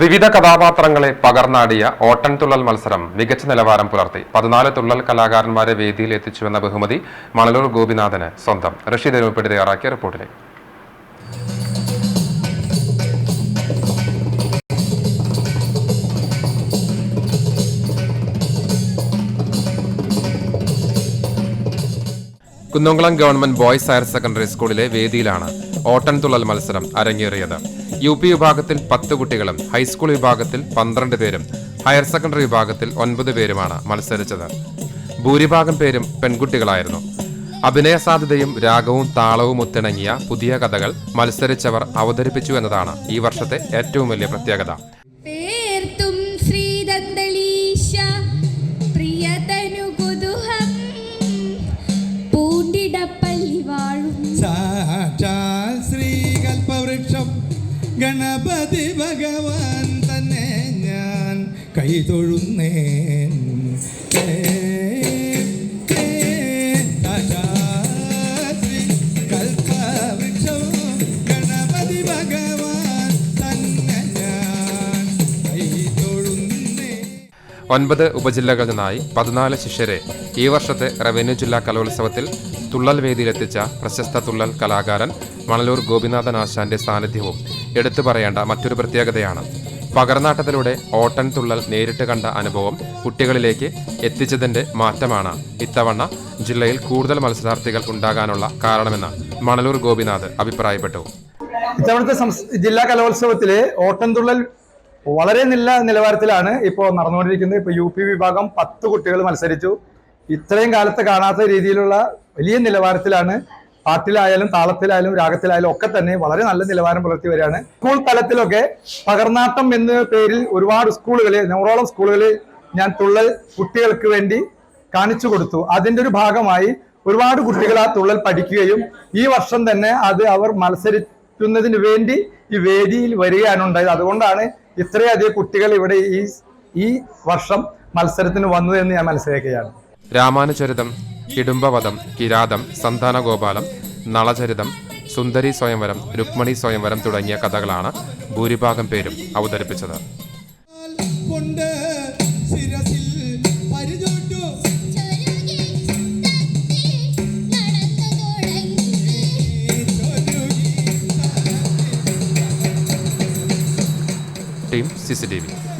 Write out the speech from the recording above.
വിവിധ കഥാപാത്രങ്ങളെ പകർന്നാടിയ ഓട്ടൻ തുള്ളൽ മത്സരം മികച്ച നിലവാരം പുലർത്തി. പതിനാല് തുള്ളൽ കലാകാരന്മാരെ വേദിയിൽ എത്തിച്ചുവെന്ന ബഹുമതി മണലൂർ ഗോപിനാഥന് സ്വന്തം. റഷീദ് എരുമപ്പെടി തയ്യാറാക്കിയ റിപ്പോർട്ടിലേക്ക്. Kunnamkulam government boys higher secondary സ്കൂളിലെ വേദിയിലാണ് ഓട്ടൻതുള്ളൽ മത്സരം അരങ്ങേറിയത്. യു പി വിഭാഗത്തിൽ പത്ത് കുട്ടികളും ഹൈസ്കൂൾ വിഭാഗത്തിൽ പന്ത്രണ്ട് പേരും ഹയർ സെക്കൻഡറി വിഭാഗത്തിൽ ഒൻപത് പേരുമാണ് മത്സരിച്ചത്. ഭൂരിഭാഗം പേരും പെൺകുട്ടികളായിരുന്നു. അഭിനയ സാധ്യതയും രാഗവും താളവും ഒത്തിണങ്ങിയ പുതിയ കഥകൾ മത്സരിച്ചവർ അവതരിപ്പിച്ചു എന്നതാണ് ഈ വർഷത്തെ ഏറ്റവും വലിയ പ്രത്യേകത. ഗണപതി ഭഗവാൻ തന്നെ ഞാൻ കൈതൊഴുന്നേൻ ഒൻപത് ഉപജില്ലകളിൽ നിന്നായി പതിനാല് ശിഷ്യരെ ഈ വർഷത്തെ റവന്യൂ ജില്ലാ കലോത്സവത്തിൽ തുള്ളൽ വേദിയിലെത്തിച്ച പ്രശസ്ത തുള്ളൽ കലാകാരൻ മണലൂർ ഗോപിനാഥൻ ആശാന്റെ സാന്നിധ്യവും എടുത്തു പറയേണ്ട മറ്റൊരു പ്രത്യേകതയാണ്. പകർനാട്ടത്തിലൂടെ ഓട്ടൻ തുള്ളൽ നേരിട്ട് കണ്ട അനുഭവം കുട്ടികളിലേക്ക് എത്തിച്ചതിന്റെ മാറ്റമാണ്. ഇത്തവണ ജില്ലയിൽ കൂടുതൽ മത്സരാർത്ഥികൾ ഉണ്ടാകാനുള്ള കാരണമെന്ന് മണലൂർ ഗോപിനാഥ് അഭിപ്രായപ്പെട്ടു. ഇത്തവണത്തെ ജില്ലാ കലോത്സവത്തിൽ ഓട്ടംതുള്ളൽ വളരെ നല്ല നിലവാരത്തിലാണ് ഇപ്പോൾ നടന്നുകൊണ്ടിരിക്കുന്നത്. ഇപ്പോൾ യു പി വിഭാഗം പത്ത് കുട്ടികൾ മത്സരിച്ചു. ഇത്രയും കാലത്ത് കാണാത്ത രീതിയിലുള്ള വലിയ നിലവാരത്തിലാണ് പാട്ടിലായാലും താളത്തിലായാലും രാഗത്തിലായാലും ഒക്കെ തന്നെ വളരെ നല്ല നിലവാരം പുലർത്തി വരികയാണ്. സ്കൂൾ തലത്തിലൊക്കെ പകർനാട്ടം എന്ന പേരിൽ ഒരുപാട് സ്കൂളുകളിൽ നൂറോളം സ്കൂളുകളിൽ ഞാൻ തുള്ളൽ കുട്ടികൾക്ക് വേണ്ടി കാണിച്ചു കൊടുത്തു. അതിന്റെ ഒരു ഭാഗമായി ഒരുപാട് കുട്ടികൾ ആ തുള്ളൽ പഠിക്കുകയും ഈ വർഷം തന്നെ അത് അവർ മത്സരിക്കുന്നതിന് വേണ്ടി ഈ വേദിയിൽ വരികയാണ് ഉണ്ടായത്. അതുകൊണ്ടാണ് ഇത്രയധികം കുട്ടികൾ ഇവിടെ ഈ ഈ വർഷം മത്സരത്തിന് വന്നതെന്ന് ഞാൻ മനസ്സിലാക്കുകയാണ്. രാമാനുചരിതം. ഇടുംബവധം കിരാതം സന്താനഗോപാലം നളചരിതം സുന്ദരി സ്വയംവരം രുക്മണി സ്വയംവരം തുടങ്ങിയ കഥകളാണ് ഭൂരിഭാഗം പേരും അവതരിപ്പിച്ചത്. Team C C T V.